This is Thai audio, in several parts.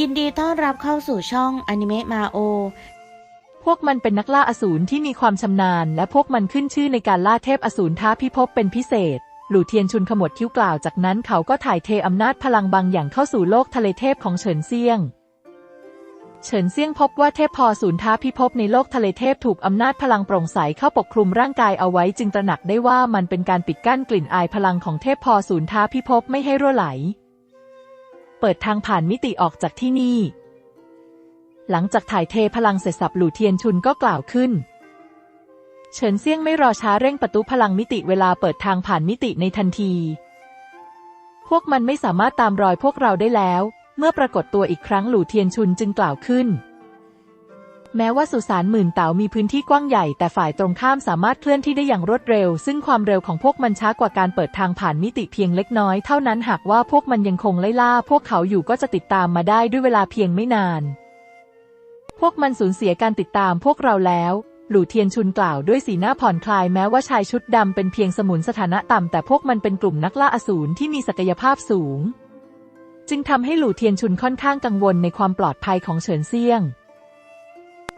ยินดีต้อนรับเข้าสู่ช่องอนิเมะมาโอ พวกมันเป็นนักล่าอสูรที่มีความชำนาญ และพวกมันขึ้นชื่อในการล่าเทพอสูรท้าพิภพเป็นพิเศษ หลู่เทียนชุนขมวดคิ้วกล่าวจากนั้นเขาก็ถ่ายเทอำนาจพลังบางอย่างเข้าสู่โลกทะเลเทพของเฉินเซียง เฉินเซียงพบว่าเทพพอสูรท้าพิภพในโลกทะเลเทพถูกอำนาจพลังโปร่งใสเข้าปกคลุมร่างกายเอาไว้จึงตระหนักได้ว่ามันเป็นการปิดกั้นกลิ่นอายพลังของเทพพอสูรท้าพิภพไม่ให้รั่วไหล เปิดทางผ่านมิติออกจากที่นี่ หลังจากถ่ายเทพลังเสร็จสับหลู่เทียนชุนก็กล่าวขึ้น เฉินเซี่ยงไม่รอช้าเร่งประตูพลังมิติเวลาเปิดทางผ่านมิติในทันที พวกมันไม่สามารถตามรอยพวกเราได้แล้ว เมื่อปรากฏตัวอีกครั้งหลู่เทียนชุนจึงกล่าวขึ้น แม้ว่าสุสานหมื่นเต๋ามีพื้นที่กว้างใหญ่แต่ฝ่ายตรงข้ามสามารถเคลื่อนที่ได้อย่างรวดเร็ว ซึ่งความเร็วของพวกมันช้ากว่าการเปิดทางผ่านมิติเพียงเล็กน้อยเท่านั้นหากว่าพวกมันยังคงไล่ล่า พวกเขาอยู่ก็จะติดตามมาได้ด้วยเวลาเพียงไม่นาน พวกมันสูญเสียการติดตามพวกเราแล้วหลู่เทียนชุนกล่าวด้วยสีหน้าผ่อนคลายแม้ว่าชายชุดดำเป็นเพียงสมุนสถานะต่ำแต่พวกมันเป็นกลุ่มนักล่าอสูรที่มีศักยภาพสูง จึงทำให้หลู่เทียนชุนค่อนข้างกังวลในความปลอดภัยของเฉินเซี่ยง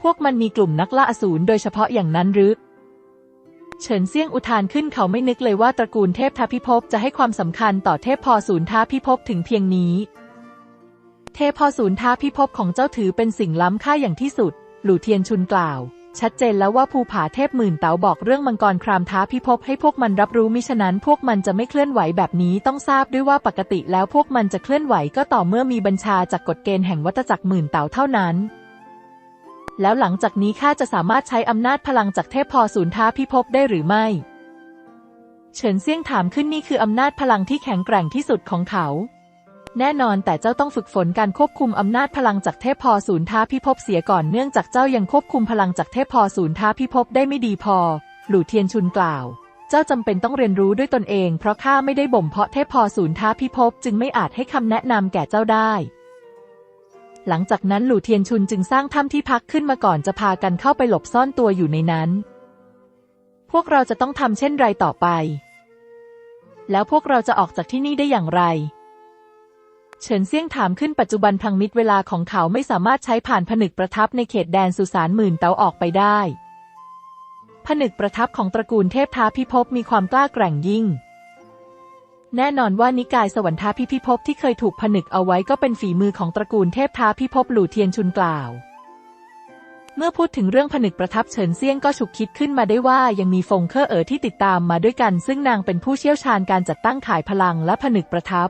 พวกมันมีกลุ่มนักล่าอสูรโดยเฉพาะอย่างนั้นหรือ เฉินเซี่ยงอุทานขึ้นเขาไม่นึกเลยว่าตระกูลเทพทาพิภพจะให้ความสำคัญต่อเทพพอศูนย์ท้าพิภพถึงเพียงนี้ เทพพอศูนย์ท้าพิภพของเจ้าถือเป็นสิ่งล้ำค่าอย่างที่สุด หลู่เทียนชุนกล่าว ชัดเจนแล้วว่าภูผาเทพหมื่นเต๋าบอกเรื่องมังกรครามท้าพิภพให้พวกมันรับรู้มิฉะนั้น พวกมันจะไม่เคลื่อนไหวแบบนี้ต้องทราบด้วยว่าปกติแล้วพวกมันจะเคลื่อนไหวก็ต่อเมื่อมีบัญชาจากกฎเกณฑ์แห่งวัตจักรหมื่นเต๋าเท่านั้น แล้วหลังจากนี้ข้าจะสามารถใช้อำนาจพลังจากเทพพอศูนย์ท้าพิภพได้หรือไม่ เฉินเซี่ยงถามขึ้นนี่คืออำนาจพลังที่แข็งแกร่งที่สุดของเขา แน่นอนแต่เจ้าต้องฝึกฝนการควบคุมอำนาจพลังจากเทพพอศูนย์ท้าพิภพเสียก่อนเนื่องจากเจ้ายังควบคุมพลังจากเทพพอศูนย์ท้าพิภพได้ไม่ดีพอ หลู่เทียนชุนกล่าว เจ้าจำเป็นต้องเรียนรู้ด้วยตนเอง เพราะข้าไม่ได้บ่มเพาะเทพพอศูนย์ท้าพิภพจึงไม่อาจให้คำแนะนำแก่เจ้าได้ หลังจากนั้นหลู่เทียนชุนจึงสร้างถ้ำที่พักขึ้นมาก่อนจะพากันเข้าไปหลบซ่อนตัวอยู่ในนั้น พวกเราจะต้องทำเช่นไรต่อไป แล้วพวกเราจะออกจากที่นี่ได้อย่างไร เฉินเซี่ยงถามขึ้นปัจจุบันพังมิตรเวลาของเขาไม่สามารถใช้ผ่านผนึกประทับในเขตแดนสุสานหมื่นเตาออกไปได้ผนึกประทับของตระกูลเทพท้าพิภพมีความกล้าแกร่งยิ่ง แน่นอนว่านิกายสวรรทาพิพิภพที่เคยถูกผนึกเอาไว้ก็เป็นฝีมือของตระกูลเทพท้าพิภพหลู่เทียนชุนกล่าว เมื่อพูดถึงเรื่องผนึกประทับเฉินเซียงก็ฉุกคิดขึ้นมาได้ว่ายังมีฟงเคอเอ๋อที่ติดตามมาด้วยกัน ซึ่งนางเป็นผู้เชี่ยวชาญการจัดตั้งขายพลังและผนึกประทับ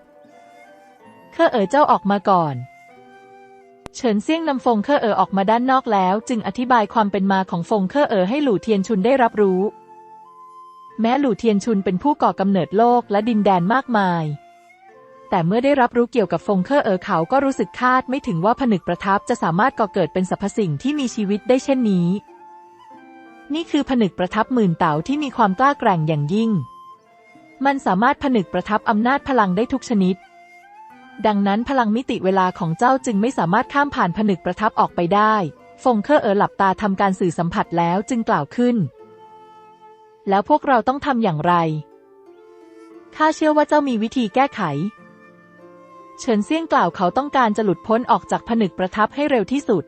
เคอเอ๋อเจ้าออกมาก่อน เฉินเซียงนำฟงเคอเอ๋อออกมาด้านนอกแล้ว จึงอธิบายความเป็นมาของฟงเคอเอ๋อให้หลู่เทียนชุนได้รับรู้ แม้หลู่เทียนชุนเป็นผู้ก่อกำเนิดโลกและดินแดนมากมาย แต่เมื่อได้รับรู้เกี่ยวกับฟงเคอร์เอ๋อเขาก็รู้สึกคาดไม่ถึงว่าผนึกประทับจะสามารถก่อเกิดเป็นสรรพสิ่งที่มีชีวิตได้เช่นนี้ นี่คือผนึกประทับหมื่นเต๋าที่มีความกล้าแกร่งอย่างยิ่ง มันสามารถผนึกประทับอำนาจพลังได้ทุกชนิด ดังนั้นพลังมิติเวลาของเจ้าจึงไม่สามารถข้ามผ่านผนึกประทับออกไปได้ ฟงเคอร์เอ๋อหลับตาทำการสื่อสัมผัสแล้วจึงกล่าวขึ้น แล้วพวกเราต้องทำอย่างไร ข้าเชื่อว่าเจ้ามีวิธีแก้ไข เฉินเซี่ยงกล่าวเขาต้องการจะหลุดพ้นออกจากผนึกประทับให้เร็วที่สุด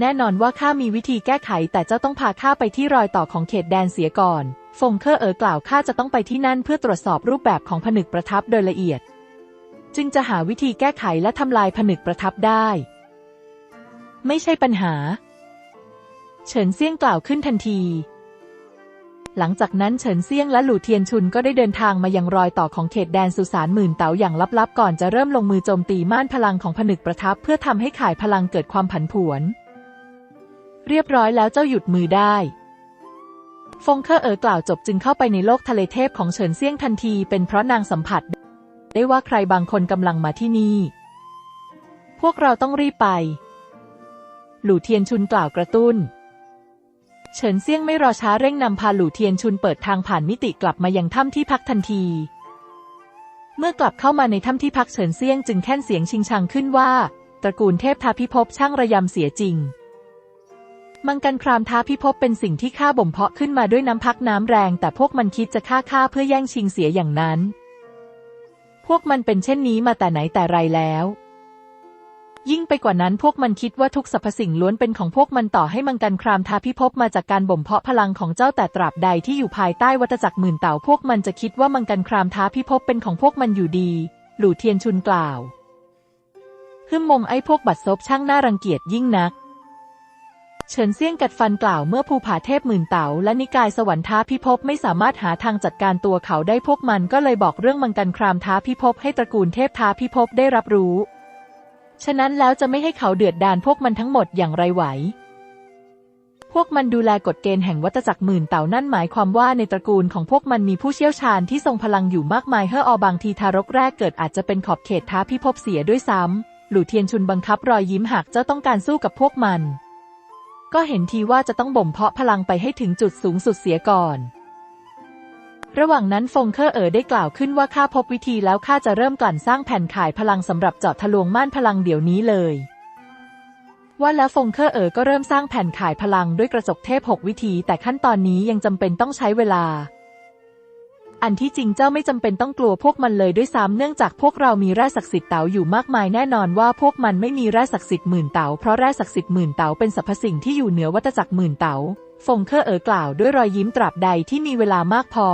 แน่นอนว่าข้ามีวิธีแก้ไขแต่เจ้าต้องพาข้าไปที่รอยต่อของเขตแดนเสียก่อน ฟงเคอเอ๋อกล่าวข้าจะต้องไปที่นั่นเพื่อตรวจสอบรูปแบบของผนึกประทับโดยละเอียด จึงจะหาวิธีแก้ไขและทำลายผนึกประทับได้ ไม่ใช่ปัญหา เฉินเซี่ยงกล่าวขึ้นทันที หลังจากนั้นเฉินเซียงและหลู่เทียนชุนก็ได้เดินทางมายังรอยต่อของเขตแดนสุสานหมื่นเต๋าอย่างลับๆ ก่อนจะเริ่มลงมือโจมตีม่านพลังของผนึกประทับ เพื่อทำให้ข่ายพลังเกิดความผันผวน เรียบร้อยแล้วเจ้าหยุดมือได้ ฟงเคอเอ๋อกล่าวจบจึงเข้าไปในโลกทะเลเทพของเฉินเซียงทันที เป็นเพราะนางสัมผัส ได้ว่าใครบางคนกำลังมาที่นี่ พวกเราต้องรีบไป หลู่เทียนชุนกล่าวกระตุ้น เฉินเซี่ยงไม่รอช้าเร่งนำพาหลู่เทียนชุนเปิดทางผ่านมิติกลับมายังถ้ำที่พักทันที เมื่อกลับเข้ามาในถ้ำที่พักเฉินเซี่ยงจึงแค่นเสียงชิงชังขึ้นว่า ตระกูลเทพทาพิภพช่างระยำเสียจริง มังกันครามท้าพิภพเป็นสิ่งที่ข้าบ่มเพาะขึ้นมาด้วยน้ำพักน้ำแรง แต่พวกมันคิดจะฆ่าข้าเพื่อแย่งชิงเสียอย่างนั้น พวกมันเป็นเช่นนี้มาแต่ไหนแต่ไรแล้ว ยิ่งไปกว่านั้นพวกมันคิดว่าทุกสรรพสิ่งล้วนเป็นของพวกมันต่อให้มังกันครามท้าพิภพมาจากการบ่มเพาะพลังของเจ้าแต่ตราบใดที่อยู่ภายใต้วัฏจักรหมื่นเต่าพวกมันจะคิดว่ามังกันครามท้าพิภพเป็นของพวกมันอยู่ดี หลู่เทียนชุนกล่าวฮึมมงไอ้พวกบัดซบช่างน่ารังเกียจยิ่งนัก เฉินเซี่ยงกัดฟันกล่าวเมื่อภูผาเทพหมื่นเต๋าและนิกายสวรรค์ท้าพิภพไม่สามารถหาทางจัดการตัวเขาได้พวกมันก็เลยบอกเรื่องมังกันครามท้าพิภพให้ตระกูลเทพท้าพิภพได้รับรู้ ฉะนั้นแล้วจะไม่ให้เขาเดือดดานพวกมันทั้งหมดอย่างไรไหว พวกมันดูแลกฎเกณฑ์แห่งวัฏจักรหมื่นเต่านั่นหมายความว่าในตระกูลของพวกมันมีผู้เชี่ยวชาญที่ทรงพลังอยู่มากมายเฮ่ออบางทีทารกแรกเกิดอาจจะเป็นขอบเขตท้าพิภพเสียด้วยซ้ำหลู่เทียนชุนบังคับรอยยิ้มหากเจ้าต้องการสู้กับพวกมัน ก็เห็นทีว่าจะต้องบ่มเพาะพลังไปให้ถึงจุดสูงสุดเสียก่อน ระหว่างนั้นฟงเคอร์เอ๋อได้กล่าวขึ้นว่าข้าพบวิธีแล้วข้าจะเริ่มกลั่นสร้างแผ่นขายพลังสำหรับเจาะทะลวงม่านพลังเดี๋ยวนี้เลย ว่าแล้วฟงเคอร์เอ๋อก็เริ่มสร้างแผ่นขายพลังด้วยกระจกเทพหกวิธี แต่ขั้นตอนนี้ยังจำเป็นต้องใช้เวลา อันที่จริงเจ้าไม่จำเป็นต้องกลัวพวกมันเลยด้วยซ้ำเนื่องจากพวกเรามีแร่ศักดิ์สิทธิ์เต๋าอยู่มากมายแน่นอนว่าพวกมันไม่มีแร่ศักดิ์สิทธิ์หมื่นเต๋าเพราะแร่ศักดิ์สิทธิ์หมื่นเต๋าเป็นสรรพสิ่งที่อยู่เหนือวัฏจักรหมื่นเต๋าฟงเคอร์เอ๋อกล่าวด้วยรอยยิ้มตราบใดที่มีเวลามากพอ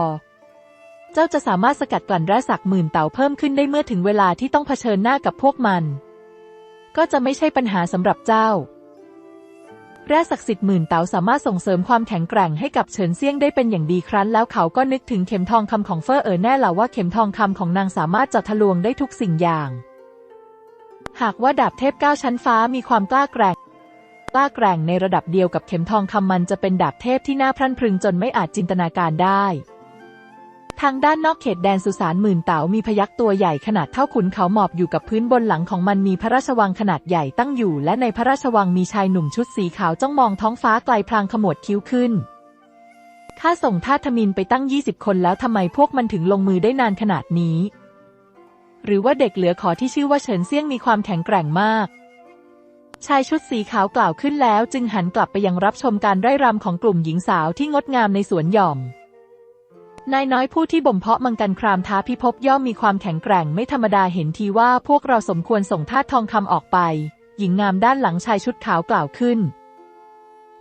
เจ้าจะสามารถสกัดกลั่นแร่ศักดิ์หมื่นเต๋าเพิ่มขึ้นได้เมื่อถึงเวลาที่ต้องเผชิญหน้ากับพวกมัน ก็จะไม่ใช่ปัญหาสำหรับเจ้า แร่ศักดิ์สิทธิ์หมื่นเต๋าสามารถส่งเสริมความแข็งแกร่งให้กับเฉินเซี่ยงได้เป็นอย่างดีครั้น แล้วเขาก็นึกถึงเข็มทองคำของเฟอเอ๋อแน่ล่ะว่าเข็มทองคำของนางสามารถเจาะทะลวงได้ทุกสิ่งอย่าง หากว่าดาบเทพเก้าชั้นฟ้ามีความกล้าแกร่งกล้าแกร่งในระดับเดียวกับเข็มทองคำมันจะเป็นดาบเทพที่น่าพรั่นพรึงจนไม่อาจจินตนาการได้ ทางด้านนอกเขตแดนสุสานหมื่นเต๋ามีพยักตัวใหญ่ขนาดเท่าขุนเขาหมอบอยู่กับพื้นบนหลังของมันมีพระราชวังขนาดใหญ่ตั้งอยู่ และในพระราชวังมีชายหนุ่มชุดสีขาวจ้องมองท้องฟ้าไกลพลางขมวดคิ้วขึ้นข้าส่งทาทมินไปตั้ง 20 คนแล้วทำไมพวกมันถึงลงมือได้นานขนาดนี้ หรือว่าเด็กเหลือขอที่ชื่อว่าเฉินเซี่ยงมีความแข็งแกร่งมาก ชายชุดสีขาวกล่าวขึ้นแล้ว จึงหันกลับไปยังรับชมการไร่รำของกลุ่มหญิงสาวที่งดงามในสวนหย่อม นายน้อยผู้ที่บ่มเพาะมังกันครามท้าพิภพย่อมมีความแข็งแกร่งไม่ธรรมดาเห็นทีว่าพวกเราสมควรส่งทาสทองคำออกไป หญิงงามด้านหลังชายชุดขาวกล่าวขึ้น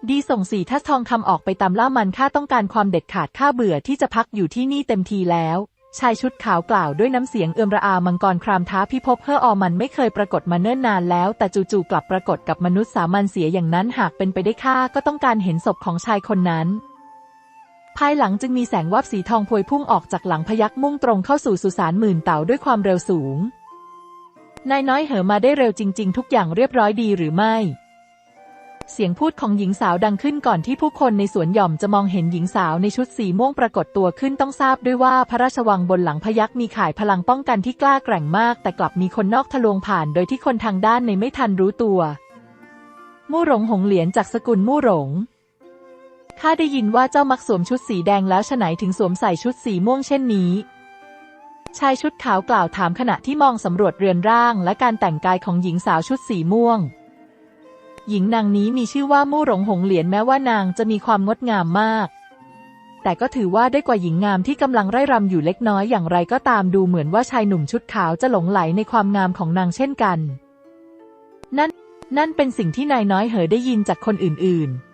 ดีส่งสีทาสทองคำออกไปตามล่ามันข้าต้องการความเด็ดขาดข้าเบื่อที่จะพักอยู่ที่นี่เต็มทีแล้ว ชายชุดขาวกล่าวด้วยน้ำเสียงเอือมระอามังกรครามท้าพิภพเฮ่ออมันไม่เคยปรากฏมาเนิ่นนานแล้ว แต่จู่ๆกลับปรากฏกับมนุษย์สามัญเสียอย่างนั้นหากเป็นไปได้ข้าก็ต้องการเห็นศพของชายคนนั้น ภายหลังจึงมีแสงวับสีทองพวยพุ่งออกจากหลังพยักมุ่งตรงเข้าสู่สุสานหมื่นเต่าด้วยความเร็วสูง นายน้อยเหอมาได้เร็วจริง ๆ ทุกอย่างเรียบร้อยดีหรือไม่ เสียงพูดของหญิงสาวดังขึ้นก่อนที่ผู้คนในสวนหย่อมจะมองเห็นหญิงสาวในชุดสีม่วงปรากฏตัวขึ้นต้องทราบด้วยว่าพระราชวังบนหลังพยักมีข่ายพลังป้องกันที่กล้าแกร่งมาก แต่กลับมีคนนอกทะลวงผ่านโดยที่คนทางด้านในไม่ทันรู้ตัวมู่หลงหงเหรียญจากสกุลมู่หลง ข้าได้ยินว่าเจ้ามักสวมชุดสีแดงแล้วฉไหนถึงสวมใส่ชุดสีม่วงเช่นนี้ ชายชุดขาวกล่าวถามขณะที่มองสำรวจเรือนร่างและการแต่งกายของหญิงสาวชุดสีม่วง หญิงนางนี้มีชื่อว่ามู่หลงหงเหรียญแม้ว่านางจะมีความงดงามมาก แต่ก็ถือว่าได้กว่าหญิงงามที่กำลังไร่รำอยู่เล็กน้อยอย่างไรก็ตามดูเหมือนว่าชายหนุ่มชุดขาวจะหลงไหลในความงามของนางเช่นกัน นั่นนั่นเป็นสิ่งที่นายน้อยเหอได้ยินจากคนอื่นๆ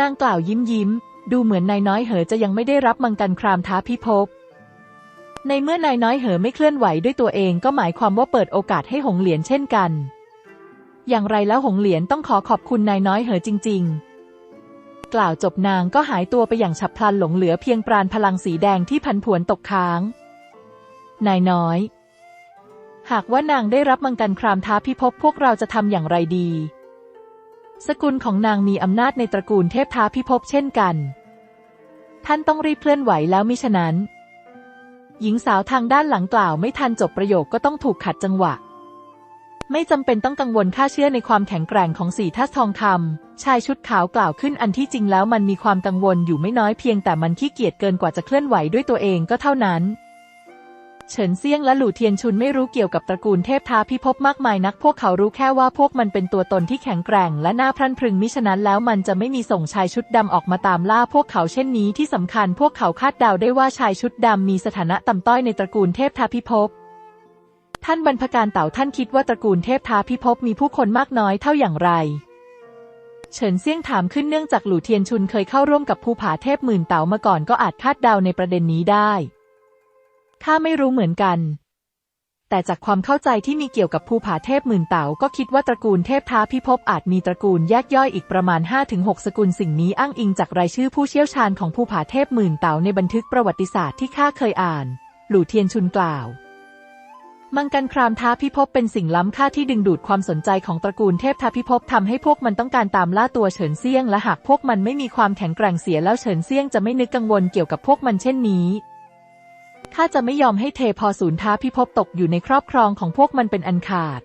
นางกล่าวยิ้มยิ้ม ดูเหมือนนายน้อยเหอจะยังไม่ได้รับมังกันครามท้าพิภพในเมื่อนายน้อยเหอไม่เคลื่อนไหวด้วยตัวเองก็หมายความว่าเปิดโอกาสให้หงเหรียญเช่นกัน อย่างไรแล้วหงเหรียญต้องขอขอบคุณนายน้อยเหอจริง ๆ กล่าวจบนางก็หายตัวไปอย่างฉับพลันหลงเหลือเพียงปราณพลังสีแดงที่พันผวนตกค้าง นายน้อย หากว่านางได้รับมังกันครามท้าพิภพพวกเราจะทำอย่างไรดี สกุลของนางมีอำนาจในตระกูลเทพท้าพิภพเช่นกัน ท่านต้องรีบเคลื่อนไหวแล้วมิฉะนั้น หญิงสาวทางด้านหลังกล่าวไม่ทันจบประโยคก็ต้องถูกขัดจังหวะ ไม่จำเป็นต้องกังวลค่าเชื่อในความแข็งแกร่งของสีทัศทองคำชายชุดขาวกล่าวขึ้นอันที่จริงแล้วมันมีความกังวลอยู่ไม่น้อยเพียงแต่มันขี้เกียจเกินกว่าจะเคลื่อนไหวด้วยตัวเองก็เท่านั้น เฉินเซียงและหลู่เทียนชุนไม่รู้เกี่ยวกับตระกูลเทพท้าพิภพมากมายนัก พวกเขารู้แค่ว่าพวกมันเป็นตัวตนที่แข็งแกร่ง และน่าพรั่นพรึงมิฉะนั้นแล้วมันจะไม่มีส่งชายชุดดำออกมาตามล่าพวกเขาเช่นนี้ที่สำคัญ พวกเขาคาดเดาได้ว่าชายชุดดำมีสถานะต่ำต้อยในตระกูลเทพท้าพิภพท่านบรรพการเต่าท่านคิดว่าตระกูลเทพท้าพิภพมีผู้คนมากน้อยเท่าอย่างไรเฉินเซี่ยงถามขึ้นเนื่องจากหลู่เทียนชุนเคยเข้าร่วมกับภูผาเทพหมื่นเต่ามาก่อนก็อาจคาดเดาในประเด็นนี้ได้ ข้าไม่รู้เหมือนกัน แต่จากความเข้าใจที่มีเกี่ยวกับภูผาเทพหมื่นเต่าก็คิดว่าตระกูลเทพท้าพิภพอาจมีตระกูลแยกย่อยอีกประมาณ 5-6 สกุลสิ่งนี้อ้างอิงจากรายชื่อผู้เชี่ยวชาญของภูผาเทพหมื่นเต่าในบันทึกประวัติศาสตร์ที่ข้าเคยอ่าน หลู่เทียนชุนกล่าวมังกันครามท้าพิภพเป็นสิ่งล้ำค่าที่ดึงดูดความสนใจของตระกูลเทพท้าพิภพทำให้พวกมันต้องการตามล่าตัวเฉินเซี่ยงและหากพวกมันไม่มีความแข็งแกร่งเสียแล้วเฉินเซี่ยงจะไม่นึกกังวลเกี่ยวกับพวกมันเช่นนี้ ข้าจะไม่ยอมให้เทพอศูนย์ท้าพิภพตกอยู่ในครอบครองของพวกมันเป็นอันขาด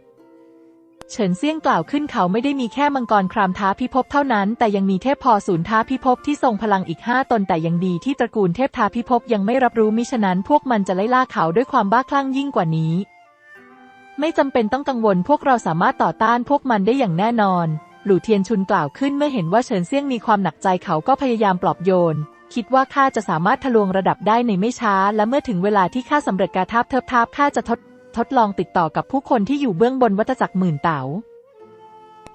เฉินเซี่ยงกล่าวขึ้นเขาไม่ได้มีแค่มังกรครามท้าพิภพเท่านั้น แต่ยังมีเทพพอศูนย์ท้าพิภพที่ทรงพลังอีกห้าตนแต่ยังดีที่ตระกูลเทพท้าพิภพยังไม่รับรู้มิฉะนั้น พวกมันจะไล่ล่าเขาด้วยความบ้าคลั่งยิ่งกว่านี้ ไม่จำเป็นต้องกังวลพวกเราสามารถต่อต้านพวกมันได้อย่างแน่นอน หลู่เทียนชุนกล่าวขึ้นเมื่อเห็นว่าเฉินเซี่ยงมีความหนักใจเขาก็พยายามปลอบโยน คิดว่าข้าจะสามารถทะลวงระดับได้ในไม่ช้า และเมื่อถึงเวลาที่ข้าสำเร็จการทับเทิบทับข้าจะทดทดลองติดต่อกับผู้คนที่อยู่เบื้องบนวัฏจักรหมื่นเต๋า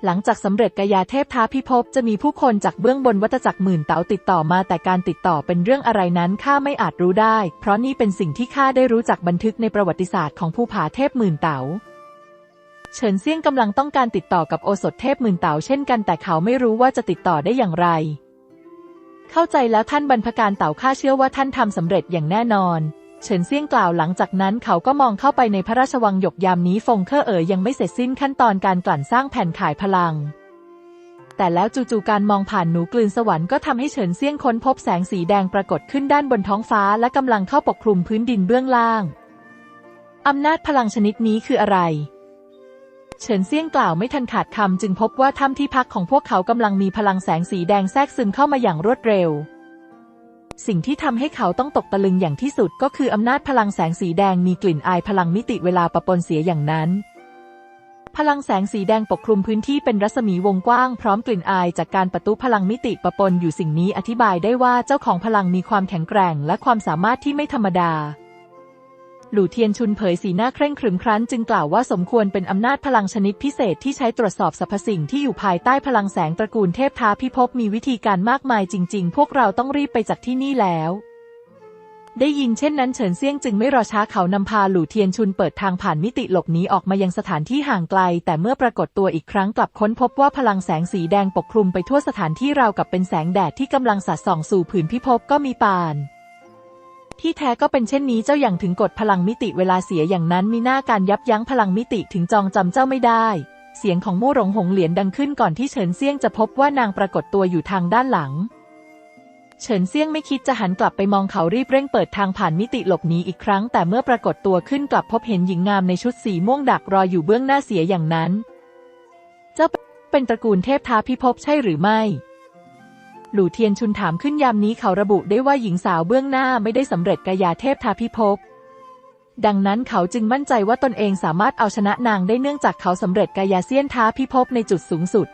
หลังจากสำเร็จกายาเทพท้าพิภพจะมีผู้คนจากเบื้องบนวัฏจักรหมื่นเต๋าติดต่อมาแต่การติดต่อเป็นเรื่องอะไรนั้นข้าไม่อาจรู้ได้ เพราะนี่เป็นสิ่งที่ข้าได้รู้จากบันทึกในประวัติศาสตร์ของภูผาเทพหมื่นเต๋าเฉินเซี่ยงกำลังต้องการติดต่อกับโอสถเทพหมื่นเต๋าเช่นกันแต่เขาไม่รู้ว่าจะติดต่อได้อย่างไร เข้าใจแล้วท่านบรรพการเต่าข้าเชื่อว่าท่านทำสำเร็จอย่างแน่นอน เฉินเซี่ยงกล่าวหลังจากนั้นเขาก็มองเข้าไปในพระราชวังหยกยามนี้ฟงเคอเอ๋ยยังไม่เสร็จสิ้นขั้นตอนการกลั่นสร้างแผ่นขายพลัง แต่แล้วจู่ๆการมองผ่านหนูกลืนสวรรค์ก็ทำให้เฉินเซี่ยงค้นพบแสงสีแดงปรากฏขึ้นด้านบนท้องฟ้าและกำลังเข้าปกคลุมพื้นดินเบื้องล่างอำนาจพลังชนิดนี้คืออะไร เฉินเซี่ยงกล่าวไม่ทันขาดคำจึงพบว่าถ้ำที่พักของพวกเขากำลังมีพลังแสงสีแดงแทรกซึมเข้ามาอย่างรวดเร็ว สิ่งที่ทำให้เขาต้องตกตะลึงอย่างที่สุดก็คืออำนาจพลังแสงสีแดงมีกลิ่นอายพลังมิติเวลาปะปนเสียอย่างนั้น พลังแสงสีแดงปกคลุมพื้นที่เป็นรัศมีวงกว้างพร้อมกลิ่นอายจากการประตุพลังมิติปะปนอยู่สิ่งนี้อธิบายได้ว่าเจ้าของพลังมีความแข็งแกร่งและความสามารถที่ไม่ธรรมดา หลู่เทียนชุนเผยสีหน้าเคร่งครึมครั้น จึงกล่าวว่าสมควรเป็นอำนาจพลังชนิดพิเศษที่ใช้ตรวจสอบสรรพสิ่งที่อยู่ภายใต้พลังแสงตระกูลเทพท้าพิภพมีวิธีการมากมายจริง ๆ พวกเราต้องรีบไปจากที่นี่แล้วได้ยินเช่นนั้นเฉินเซียงจึงไม่รอช้าเขานำพาหลู่เทียนชุนเปิดทางผ่านมิติหลบหนีออกมายังสถานที่ห่างไกล แต่เมื่อปรากฏตัวอีกครั้งกลับค้นพบว่าพลังแสงสีแดงปกคลุมไปทั่วสถานที่ราวกับเป็นแสงแดดที่กำลังสาดส่องสู่ผืนพิภพก็มีปาน ที่แท้ก็เป็นเช่นนี้เจ้าอย่างถึงกดพลังมิติเวลาเสียอย่างนั้นมีหน้าการยับยั้งพลังมิติถึงจองจำเจ้าไม่ได้ เสียงของมู่หลงหงเหรียญดังขึ้นก่อนที่เฉินเซี่ยงจะพบว่านางปรากฏตัวอยู่ทางด้านหลัง เฉินเซี่ยงไม่คิดจะหันกลับไปมองเขารีบเร่งเปิดทางผ่านมิติหลบหนีอีกครั้ง แต่เมื่อปรากฏตัวขึ้นกลับพบเห็นหญิงงามในชุดสีม่วงดักรออยู่เบื้องหน้าเสียอย่างนั้น เจ้าเป็นตระกูลเทพท้าพิภพใช่หรือไม่ หลู่เทียนชุนถามขึ้นยามนี้เขาระบุได้ว่าหญิงสาวเบื้องหน้าไม่ได้สำเร็จกายาเทพทาพิภพดังนั้นเขาจึงมั่นใจว่าตนเองสามารถเอาชนะนางได้เนื่องจากเขาสำเร็จกายาเซียนท้าพิภพในจุดสูงสุด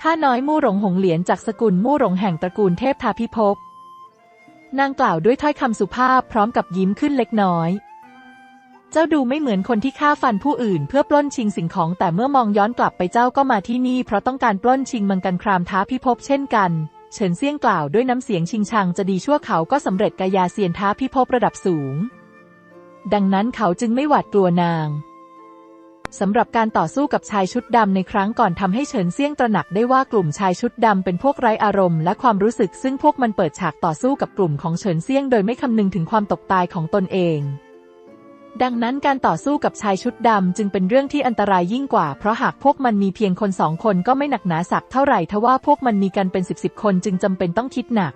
ข้าน้อยมู่หลงหงเหรียญจากสกุลมู่หลงแห่งตระกูลเทพทาพิภพนางกล่าวด้วยถ้อยคำสุภาพพร้อมกับยิ้มขึ้นเล็กน้อย เจ้าดูไม่เหมือนคนที่ฆ่าฟันผู้อื่นเพื่อปล้นชิงสิ่งของ แต่เมื่อมองย้อนกลับไปเจ้าก็มาที่นี่ เพราะต้องการปล้นชิงมังกันครามท้าพิภพเช่นกัน เฉินเซี่ยงกล่าวด้วยน้ำเสียงชิงชังจะดีชั่วเขาก็สำเร็จกายาเซียนท้าพิภพระดับสูง ดังนั้นเขาจึงไม่หวาดกลัวนางสำหรับการต่อสู้กับชายชุดดำในครั้งก่อนทำให้เฉินเซี่ยงตระหนักได้ว่ากลุ่มชายชุดดำเป็นพวกไร้อารมณ์และความรู้สึกซึ่งพวกมันเปิดฉากต่อสู้กับกลุ่มของเฉินเซี่ยงโดยไม่คำนึงถึงความตกตายของตนเอง ดังนั้นการต่อสู้กับชายชุดดำจึงเป็นเรื่องที่อันตรายยิ่งกว่า เพราะหากพวกมันมีเพียงคนสองคนก็ไม่หนักหนาสักเท่าไหร่ทว่าพวกมันมีกันเป็นสิบสิบคนจึงจำเป็นต้องคิดหนัก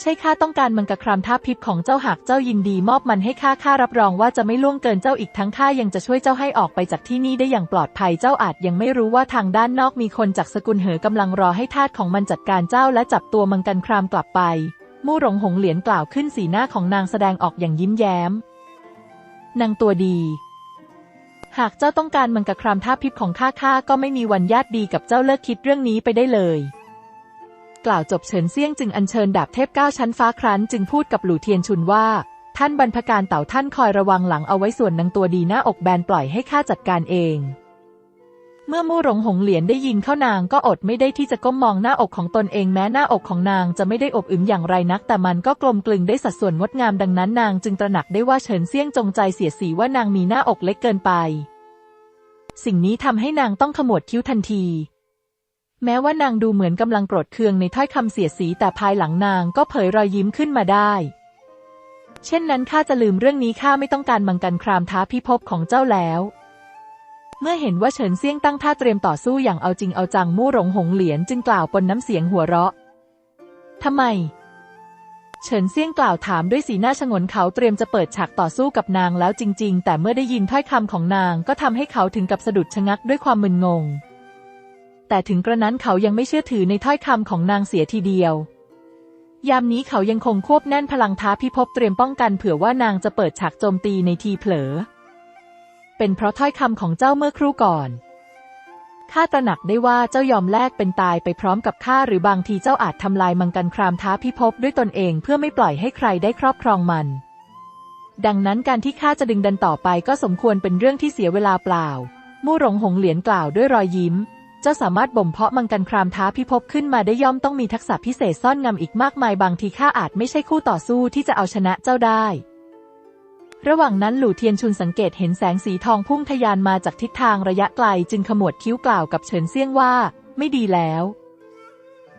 ใช่ข้าต้องการมังกรครามท่าพิษของเจ้าหากเจ้ายินดีมอบมันให้ข้าข้ารับรองว่าจะไม่ล่วงเกินเจ้าอีกทั้งข้ายังจะช่วยเจ้าให้ออกไปจากที่นี่ได้อย่างปลอดภัยเจ้าอาจยังไม่รู้ว่าทางด้านนอกมีคนจากสกุลเหอกำลังรอให้ทาสของมันจัดการเจ้าและจับตัวมังกรครามกลับไปมู่หลงหงเหรียญกล่าวขึ้นสีหน้าของนางแสดงออกอย่างยิ้มแย้ม นางตัวดี หากเจ้าต้องการมังกรครามท่าพิษของข้าข้าก็ไม่มีวันญาติดีกับเจ้าเลิกคิดเรื่องนี้ไปได้เลย กล่าวจบเฉินเซี่ยงจึงอัญเชิญดาบเทพเก้าชั้นฟ้าครั้นจึงพูดกับหลู่เทียนชุนว่า ท่านบรรพการเต่าท่านคอยระวังหลังเอาไว้ส่วนนางตัวดีหน้าอกแบนปล่อยให้ข้าจัดการเอง เมื่อมู่หลงหงเหลียนได้ยินเข้านางก็อดไม่ได้ที่จะก้มมองหน้าอกของตนเองแม้หน้าอกของนางจะไม่ได้อบอึมอย่างไรนัก แต่มันก็กลมกลึงได้สัดส่วนงดงามดังนั้นนางจึงตระหนักได้ว่าเฉินเซี่ยงจงใจเสียสีว่านางมีหน้าอกเล็กเกินไป สิ่งนี้ทำให้นางต้องขมวดคิ้วทันที แม้ว่านางดูเหมือนกำลังโกรธเคืองในถ้อยคำเสียสีแต่ภายหลังนางก็เผยรอยยิ้มขึ้นมาได้ เช่นนั้นข้าจะลืมเรื่องนี้ข้าไม่ต้องการมังกันครามท้าพิภพของเจ้าแล้ว เมื่อเห็นว่าเฉินเซียงตั้งท่าเตรียมต่อสู้อย่างเอาจริงเอาจังมู่หลงหงเหลียนจึงกล่าวปนน้ำเสียงหัวเราะทำไม เฉินเซียงกล่าวถามด้วยสีหน้าชงนเขาเตรียมจะเปิดฉากต่อสู้กับนางแล้วจริง ๆ แต่เมื่อได้ยินถ้อยคำของนางก็ทำให้เขาถึงกับสะดุดชะงักด้วยความมึนงง แต่ถึงกระนั้นเขายังไม่เชื่อถือในถ้อยคำของนางเสียทีเดียวยามนี้เขายังคงควบแน่นพลังท้าพิภพเตรียมป้องกันเผื่อว่านางจะเปิดฉากโจมตีในทีเผลอ เป็นเพราะถ้อยคำของเจ้าเมื่อครู่ก่อนข้าตระหนักได้ว่าเจ้ายอมแลกเป็นตายไปพร้อมกับข้าหรือบางทีเจ้าอาจทำลายมังกันครามท้าพิภพด้วยตนเองเพื่อไม่ปล่อยให้ใครได้ครอบครองมัน ดังนั้นการที่ข้าจะดึงดันต่อไปก็สมควรเป็นเรื่องที่เสียเวลาเปล่า มู่หลงหงเหลียนกล่าวด้วยรอยยิ้ม เจ้าสามารถบ่มเพาะมังกันครามท้าพิภพขึ้นมาได้ย่อมต้องมีทักษะพิเศษซ่อนงำอีกมากมายบางทีข้าอาจไม่ใช่คู่ต่อสู้ที่จะเอาชนะเจ้าได้ ระหว่างนั้นหลู่เทียนชุนสังเกตเห็นแสงสีทองพุ่งทะยานมาจากทิศทางระยะไกลจึงขมวดคิ้วกล่าวกับเฉินเซี่ยงว่า ไม่ดีแล้ว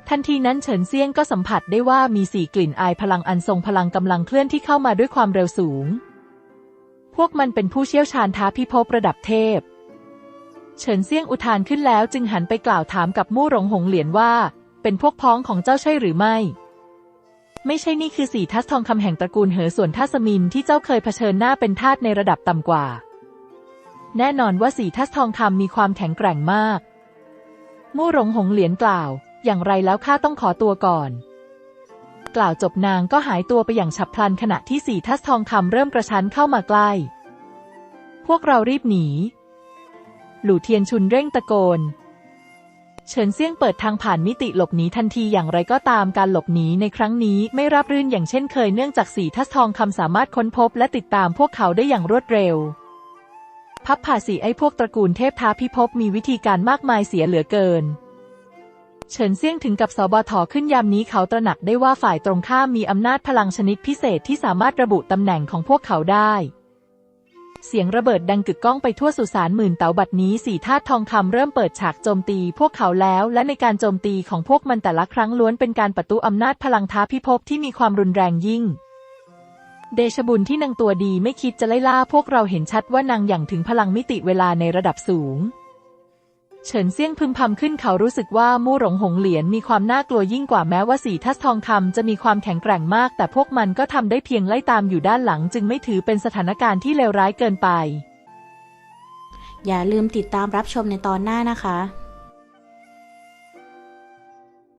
ทันทีนั้นเฉินเซี่ยงก็สัมผัสได้ว่ามีสี่กลิ่นอายพลังอันทรงพลังกำลังเคลื่อนที่เข้ามาด้วยความเร็วสูง พวกมันเป็นผู้เชี่ยวชาญท้าพิภพระดับเทพ เฉินเซี่ยงอุทานขึ้นแล้วจึงหันไปกล่าวถามกับมู่หลงหงเหลียนว่า เป็นพวกพ้องของเจ้าใช่หรือไม่ ไม่ใช่นี่คือสีทัศทองคำแห่งตระกูลเหอส่วนทัศมินที่เจ้าเคยเผชิญหน้าเป็นทาสในระดับต่ำกว่า แน่นอนว่าสีทัศทองคำมีความแข็งแกร่งมาก มู่หลงหงเหลียนกล่าว อย่างไรแล้วข้าต้องขอตัวก่อน กล่าวจบนางก็หายตัวไปอย่างฉับพลันขณะที่สีทัศทองคำเริ่มกระชั้นเข้ามาใกล้ พวกเรารีบหนี หลู่เทียนชุนเร่งตะโกน เฉินเซี่ยงเปิดทางผ่านมิติหลบหนีทันทีอย่างไรก็ตามการหลบหนีในครั้งนี้ไม่ราบรื่นอย่างเช่นเคยเนื่องจากสีทัศทองคำสามารถค้นพบและติดตามพวกเขาได้อย่างรวดเร็ว พับผ่าสีไอ้พวกตระกูลเทพท้าพิภพมีวิธีการมากมายเสียเหลือเกิน เฉินเซี่ยงถึงกับสบทขึ้นยามนี้เขาตระหนักได้ว่าฝ่ายตรงข้ามมีอำนาจพลังชนิดพิเศษที่สามารถระบุตำแหน่งของพวกเขาได้ เสียงระเบิดดังกึกก้องไปทั่วสุสานหมื่นเต๋าบัดนี้สี่ธาตุทองคำเริ่มเปิดฉากโจมตีพวกเขาแล้ว และในการโจมตีของพวกมันแต่ละครั้งล้วนเป็นการประตูอำนาจพลังท้าพิภพที่มีความรุนแรงยิ่ง เดชบุญที่นางตัวดีไม่คิดจะไล่ล่าพวกเราเห็นชัดว่านางอย่างถึงพลังมิติเวลาในระดับสูง เฉินเซี่ยงพึมพำขึ้นเขารู้สึกว่ามู่หลงหงเหลียนมีความน่ากลัวยิ่งกว่าแม้ว่าสีทัศทองคำจะมีความแข็งแกร่งมาก แต่พวกมันก็ทำได้เพียงไล่ตามอยู่ด้านหลัง จึงไม่ถือเป็นสถานการณ์ที่เลวร้ายเกินไป อย่าลืมติดตามรับชมในตอนหน้านะคะ